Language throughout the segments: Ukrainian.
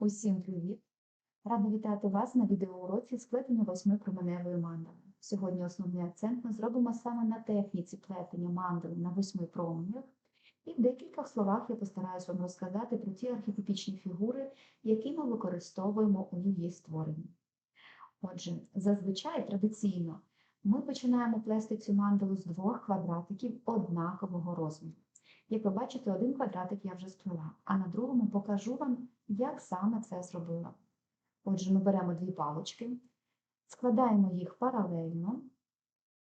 Усім привіт! Рада вітати вас на відеоуроці сплетення восьми променевої мандали. Сьогодні основний акцент ми зробимо саме на техніці плетення мандали на восьми променях. І в декількох словах я постараюсь вам розказати про ті архетипічні фігури, які ми використовуємо у її створенні. Отже, зазвичай традиційно ми починаємо плести цю мандалу з двох квадратиків однакового розміру. Як ви бачите, один квадратик я вже сплела, а на другому покажу вам, як саме це зробила. Отже, ми беремо дві палочки, складаємо їх паралельно.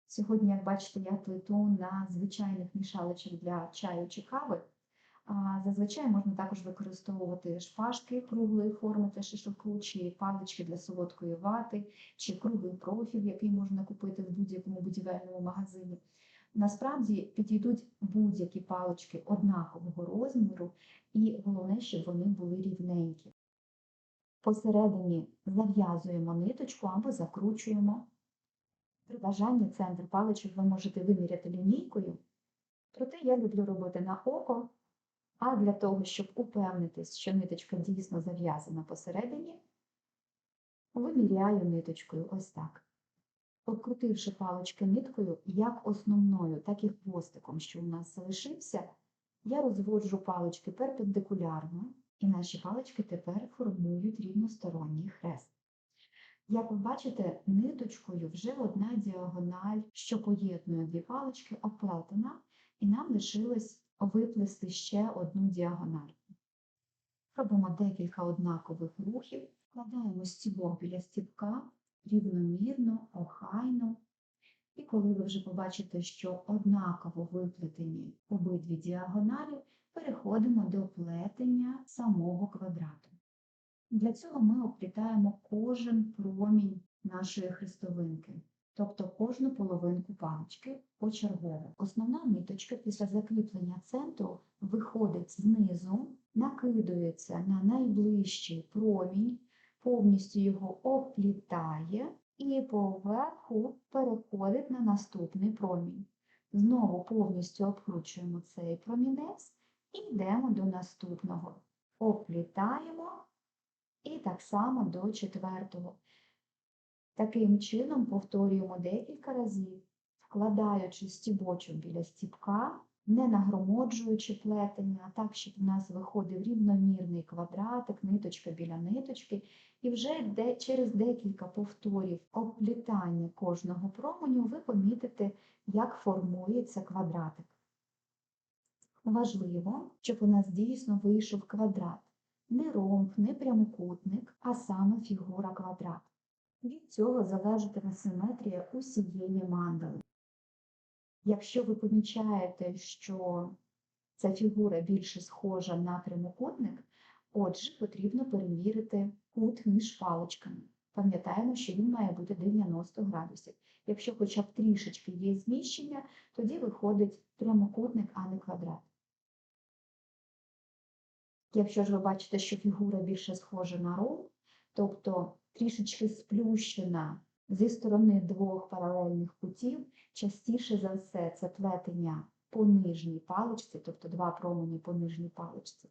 Сьогодні, як бачите, я плету на звичайних мішалочок для чаю чи кави. А зазвичай можна також використовувати шпажки круглої форми для шашлику, чи палички для солодкої вати, чи круглий профіль, який можна купити в будь-якому будівельному магазині. Насправді підійдуть будь-які палички однакового розміру, і головне, щоб вони були рівненькі. Посередині зав'язуємо ниточку або закручуємо. При бажанні центр паличок ви можете виміряти лінійкою, проте я люблю робити на око, а для того, щоб упевнитись, що ниточка дійсно зав'язана посередині, виміряю ниточкою ось так. Обкрутивши палички ниткою як основною, так і хвостиком, що у нас залишився, я розводжу палички перпендикулярно, і наші палички тепер формують рівносторонній хрест. Як ви бачите, ниточкою вже одна діагональ, що поєднує дві палички, оплетена, і нам лишилось виплести ще одну діагональ. Робимо декілька однакових рухів, вкладаємо стібок біля стібка рівномірно, охайно. І коли ви вже побачите, що однаково виплетені обидві діагоналі, переходимо до плетення самого квадрату. Для цього ми оплітаємо кожен промінь нашої хрестовинки, тобто кожну половинку палички почергово. Основна ниточка після закріплення центру виходить знизу, накидується на найближчий промінь, повністю його оплітає і поверху переходить на наступний промінь. Знову повністю обкручуємо цей промінець і йдемо до наступного. Оплітаємо і так само до четвертого. Таким чином повторюємо декілька разів, вкладаючи стібочок біля стібка, не нагромоджуючи плетення, а так, щоб у нас виходив рівномірний квадратик, ниточка біля ниточки, і вже де, через декілька повторів оплітання кожного променю ви помітите, як формується квадратик. Важливо, щоб у нас дійсно вийшов квадрат. Не ромб, не прямокутник, а саме фігура квадрат. Від цього залежатиме симетрія усієї мандали. Якщо ви помічаєте, що ця фігура більше схожа на прямокутник, отже, потрібно перевірити кут між паличками. Пам'ятаємо, що він має бути 90 градусів. Якщо хоча б трішечки є зміщення, тоді виходить прямокутник, а не квадрат. Якщо ж ви бачите, що фігура більше схожа на ромб, тобто трішечки сплющена зі сторони двох паралельних кутів, частіше за все це плетення по нижній паличці, тобто два промені по нижній паличці,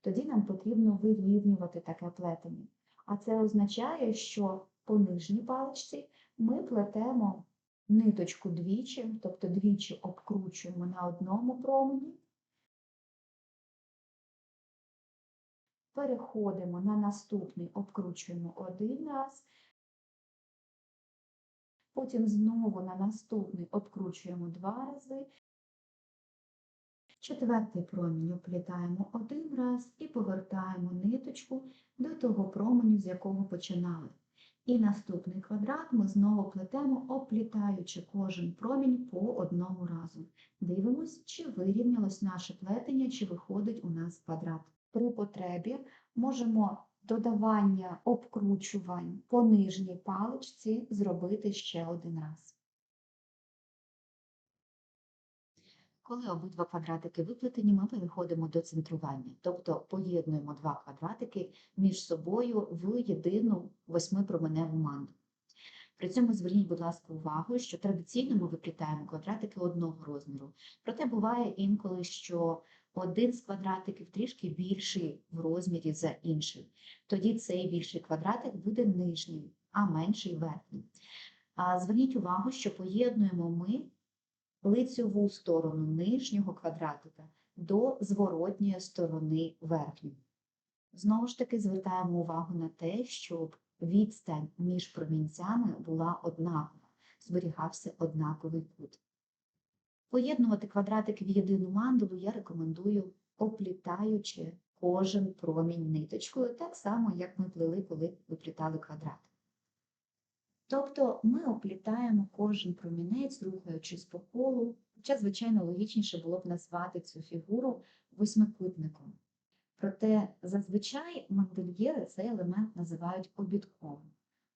тоді нам потрібно вирівнювати таке плетення. А це означає, що по нижній паличці ми плетемо ниточку двічі, тобто двічі обкручуємо на одному промені, переходимо на наступний, обкручуємо один раз, потім знову на наступний обкручуємо два рази, четвертий промінь оплітаємо один раз і повертаємо ниточку до того променю, з якого починали. І наступний квадрат ми знову плетемо, оплітаючи кожен промінь по одному разу. Дивимось, чи вирівнялось наше плетення, чи виходить у нас квадрат. При потребі можемо додавання обкручувань по нижній паличці зробити ще один раз. Коли обидва квадратики виплетені, ми переходимо до центрування, тобто поєднуємо два квадратики між собою в єдину восьмипроменеву манду. При цьому зверніть, будь ласка, увагу, що традиційно ми виплітаємо квадратики одного розміру. Проте буває інколи, що один з квадратиків трішки більший в розмірі за інший. Тоді цей більший квадратик буде нижнім, а менший верхнім. Зверніть увагу, що поєднуємо ми лицьову сторону нижнього квадратика до зворотньої сторони верхньої. Знову ж таки звертаємо увагу на те, щоб відстань між промінцями була однакова, зберігався однаковий кут. Поєднувати квадратики в єдину мандалу я рекомендую, оплітаючи кожен промінь ниточкою, так само, як ми плели, коли виплітали квадрат. Тобто ми оплітаємо кожен промінець, рухаючись по колу, хоча, звичайно, логічніше було б назвати цю фігуру восьмикутником. Проте зазвичай мандельєри цей елемент називають обідковим.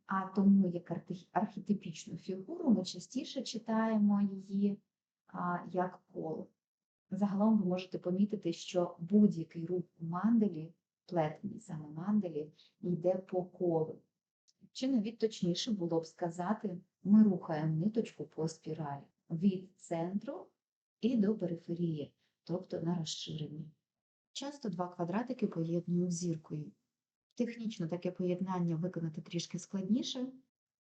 А тому як архетипічну фігуру ми частіше читаємо її як коло. Загалом ви можете помітити, що будь-який рух у манделі, плетений саме манделі, йде по колу. Чи навіть точніше було б сказати, ми рухаємо ниточку по спіралі від центру і до периферії, тобто на розширенні. Часто два квадратики поєднують зіркою. Технічно таке поєднання виконати трішки складніше,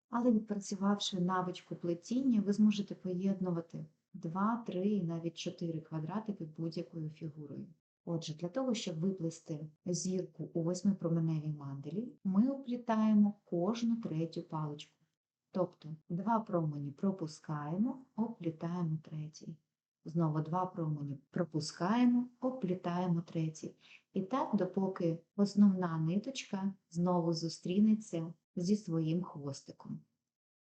але відпрацювавши навичку плетіння, ви зможете поєднувати 2, 3 і навіть 4 квадратики будь-якою фігурою. Отже, для того, щоб виплести зірку у восьмипроменевій манделі, ми оплітаємо кожну третю паличку. Тобто два промені пропускаємо, оплітаємо третій. Знову два промені пропускаємо, оплітаємо третій. І так, допоки основна ниточка знову зустрінеться зі своїм хвостиком.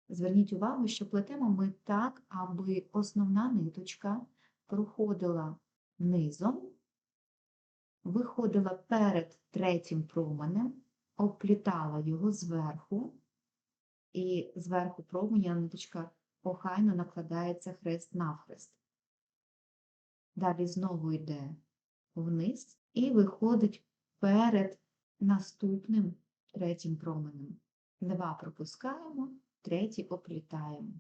Зверніть увагу, що плетемо ми так, аби основна ниточка проходила низом, виходила перед третім променем, оплітала його зверху, і зверху променя ниточка охайно накладається хрест навхрест. Далі знову йде вниз і виходить перед наступним третім променем. Два пропускаємо, третій оплітаємо.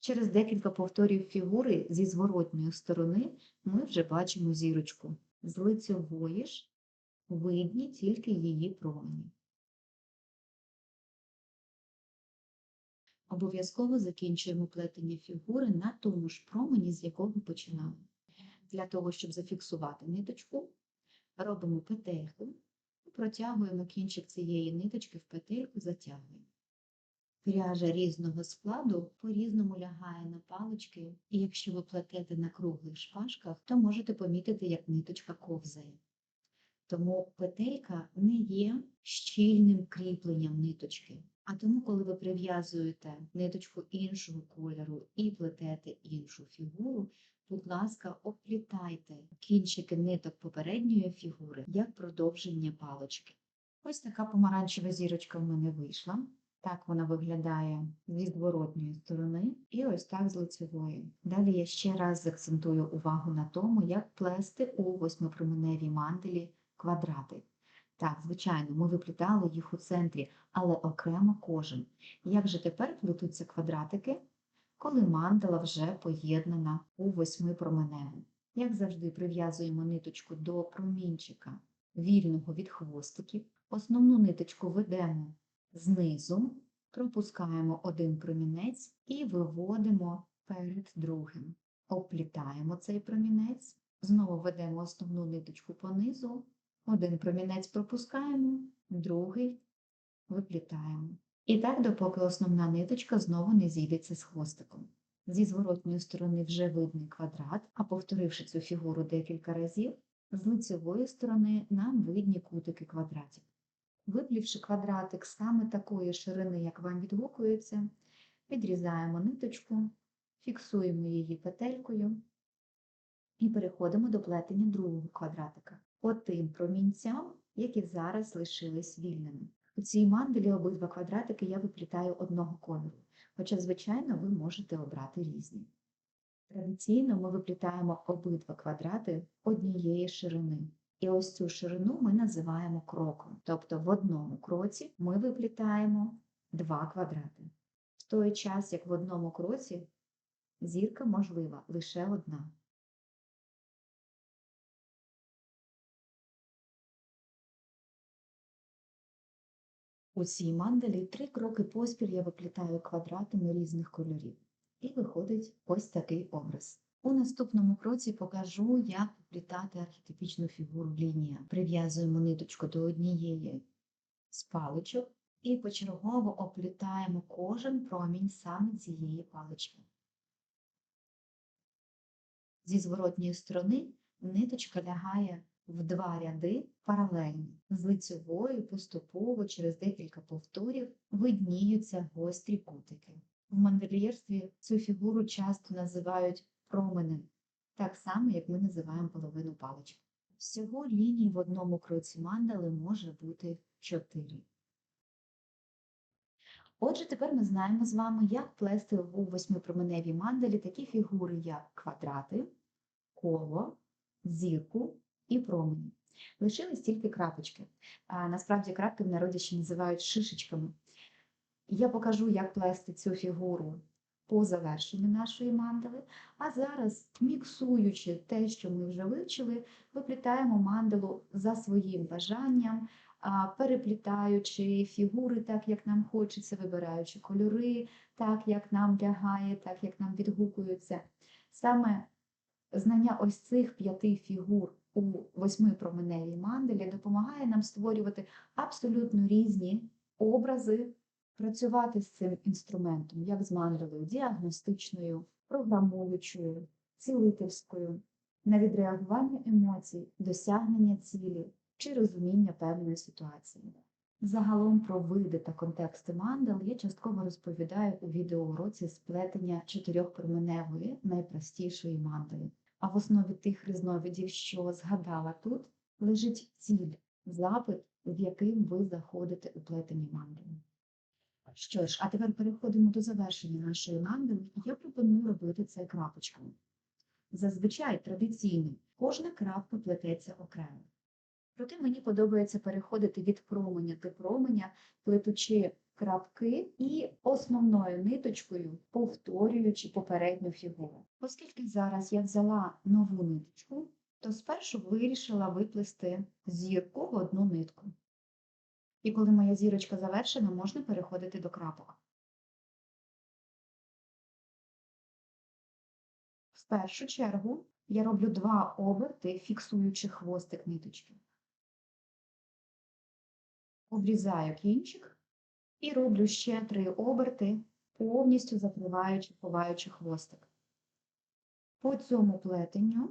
Через декілька повторів фігури зі зворотньої сторони ми вже бачимо зірочку. З лицьової ж видні тільки її промені. Обов'язково закінчуємо плетення фігури на тому ж промені, з якого починали. Для того, щоб зафіксувати ниточку, робимо петельку, протягуємо кінчик цієї ниточки в петельку, затягуємо. Пряжа різного складу по-різному лягає на палички, і якщо ви плетете на круглих шпажках, то можете помітити, як ниточка ковзає. Тому петелька не є щільним кріпленням ниточки. А тому, коли ви прив'язуєте ниточку іншого кольору і плетете іншу фігуру, будь ласка, оплітайте кінчики ниток попередньої фігури як продовження палички. Ось така помаранчева зірочка в мене вийшла. Так вона виглядає зі зворотньої сторони і ось так з лицевої. Далі я ще раз заакцентую увагу на тому, як плести у восьмипроменевій манделі квадрати. Так, звичайно, ми виплітали їх у центрі, але окремо кожен. Як же тепер плетуться квадратики, коли мандала вже поєднана у восьмипроменеву? Як завжди, прив'язуємо ниточку до промінчика вільного від хвостиків. Основну ниточку ведемо знизу, пропускаємо один промінець і виводимо перед другим. Оплітаємо цей промінець, знову ведемо основну ниточку понизу, один промінець пропускаємо, другий виплітаємо. І так, допоки основна ниточка знову не зійдеться з хвостиком. Зі зворотньої сторони вже видний квадрат, а повторивши цю фігуру декілька разів, з лицевої сторони нам видні кутики квадратів. Виплівши квадратик саме такої ширини, як вам відгукується, відрізаємо ниточку, фіксуємо її петелькою і переходимо до плетення другого квадратика по тим промінцям, які зараз лишились вільними. У цій манделі обидва квадратики я виплітаю одного кольору, хоча, звичайно, ви можете обрати різні. Традиційно ми виплітаємо обидва квадрати однієї ширини. І ось цю ширину ми називаємо кроком. Тобто в одному кроці ми виплітаємо два квадрати. В той час, як в одному кроці, зірка можлива лише одна. У цій мандалі три кроки поспіль я виплітаю квадратами різних кольорів. І виходить ось такий образ. У наступному кроці покажу, як виплітати архетипічну фігуру лінія. Прив'язуємо ниточку до однієї з паличок і почергово оплітаємо кожен промінь саме цієї палички. Зі зворотньої сторони ниточка лягає в два ряди паралельно. З лицьової поступово через декілька повторів видніються гострі кутики. В мандельєрстві цю фігуру часто називають променем, так само, як ми називаємо половину палички. Всього ліній в одному кроці мандали може бути 4. Отже, тепер ми знаємо з вами, як плести у восьмипроменевій мандалі такі фігури, як квадрати, коло, зірку і промені. Лишились тільки крапочки. А, насправді крапки в народі ще називають шишечками. Я покажу, як плести цю фігуру по завершенню нашої мандали. А зараз, міксуючи те, що ми вже вивчили, виплітаємо мандалу за своїм бажанням, переплітаючи фігури так, як нам хочеться, вибираючи кольори, так, як нам лягає, так, як нам відгукуються. Саме знання ось цих п'яти фігур у восьмипроменевій манделі допомагає нам створювати абсолютно різні образи, працювати з цим інструментом, як з манделою діагностичною, програмуючою, цілительською, на відреагування емоцій, досягнення цілі чи розуміння певної ситуації. Загалом про види та контексти мандал я частково розповідаю у відеоуроці сплетення чотирьохпроменевої найпростішої мандали. А в основі тих різновидів, що згадала тут, лежить ціль, запит, в яким ви заходите у плетені мандали. Що ж, а тепер переходимо до завершення нашої мандали, я пропоную робити це крапочками. Зазвичай традиційно кожна крапка плететься окремо. Проте мені подобається переходити від променя до променя, плетучи крапки і основною ниточкою повторюючи попередню фігуру. Оскільки зараз я взяла нову ниточку, то спершу вирішила виплести зірку в одну нитку. І коли моя зірочка завершена, можна переходити до крапок. В першу чергу я роблю два оберти, фіксуючи хвостик ниточки. Обрізаю кінчик і роблю ще три оберти, повністю закриваючи, ховаючи хвостик. По цьому плетенню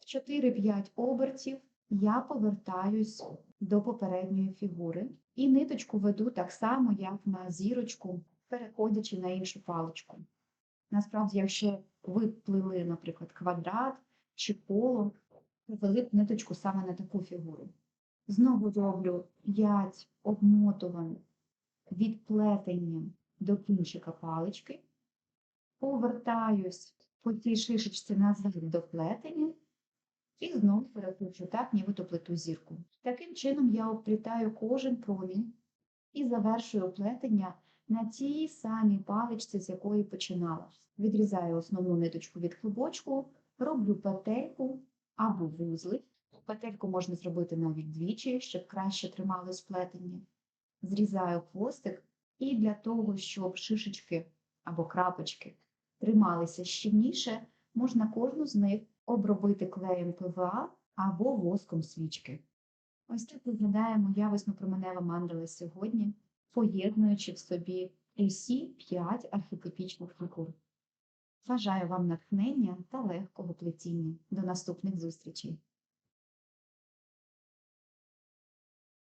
в 4-5 обертів я повертаюсь до попередньої фігури і ниточку веду так само, як на зірочку, переходячи на іншу паличку. Насправді, якщо ви плели, наприклад, квадрат чи коло, вели б ниточку саме на таку фігуру. Знову роблю 5 обмотувань від плетення до кінчика палички, повертаюсь по цій шишечці назад до плетення і знову перекручу так, нібито плету зірку. Таким чином я оплітаю кожен промінь і завершую плетення на тій самій паличці, з якої починала. Відрізаю основну ниточку від клубочку, роблю петельку або вузлик. Петельку можна зробити навіть двічі, щоб краще трималось плетення. Зрізаю хвостик, і для того, щоб шишечки або крапочки трималися щільніше, можна кожну з них обробити клеєм ПВА або воском свічки. Ось так виглядає моя восьмипроменева мандала сьогодні, поєднуючи в собі усі п'ять архетипічних фігур. Бажаю вам натхнення та легкого плетіння. До наступних зустрічей!